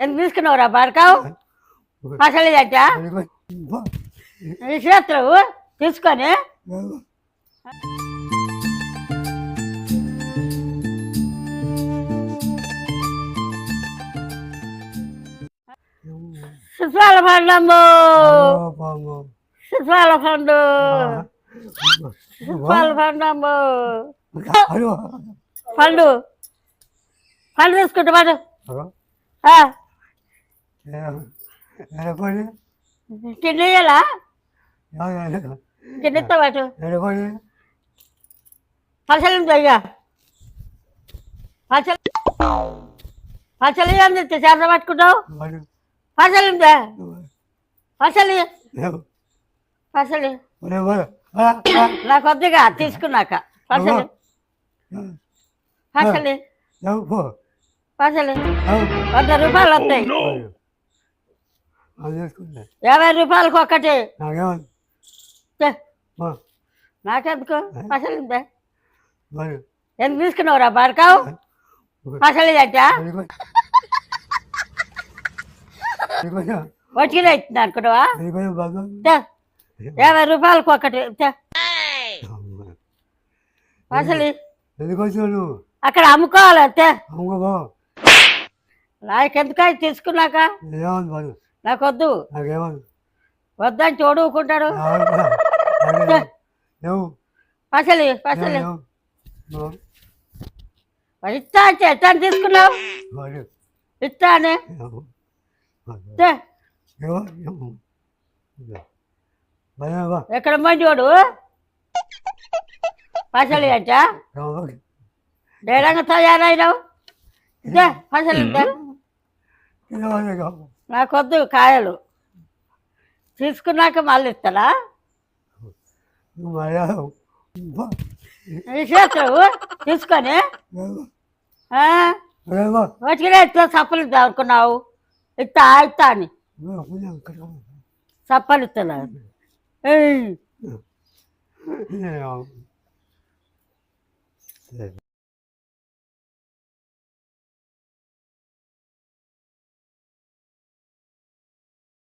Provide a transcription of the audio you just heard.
ఎంత తీసుకున్నావురా బారకావు? అసలు ఇదట? తీసుకొని? శిశువాల పండము శిశువాల పండు శిశువాల పండము పండు. పండు తీసుకుంటా పాటు అయ్యా తెస్తే చేత పట్టుకుంటావు? పచ్చలు ఉందా? పచ్చలు పచ్చలు నాకు వద్దుగా తీసుకున్నాక. పచ్చలు పచ్చలు పచ్చలు వంద రూపాయలు వస్తాయి. యాభై రూపాయలకు ఒక్కటి. నాకెందుకు? ఉందా ఎంత తీసుకున్నావురా బారకావు? పచ్చలు ఇదట? వచ్చిన ఇచ్చింది అనుకున్నావా? యాభై రూపాయలకు వచ్చావు నువ్వు? అక్కడ అమ్ముకోవాలి? అంతే నాకెందుకు తీసుకున్నాక? నాకు వద్దు నాకేమని వద్దని చూడుకుంటాడు పసలి పసలి. ఇస్తా అంటే ఎట్లా తీసుకున్నావు? ఇస్తా అని. ఛే, ఎక్కడ మంచోడు పసలి అంట? డేడంగా తయారైనావు? ఇదే పసలి ఇద్దా నాకు వద్దు కాయలు. తీసుకున్నాక మళ్ళీ ఇస్తారా చేస్తావు? తీసుకొని? వచ్చినా చప్పలు అనుకున్నావు. ఇస్తా ఇస్తా అని. చప్పలు సరే.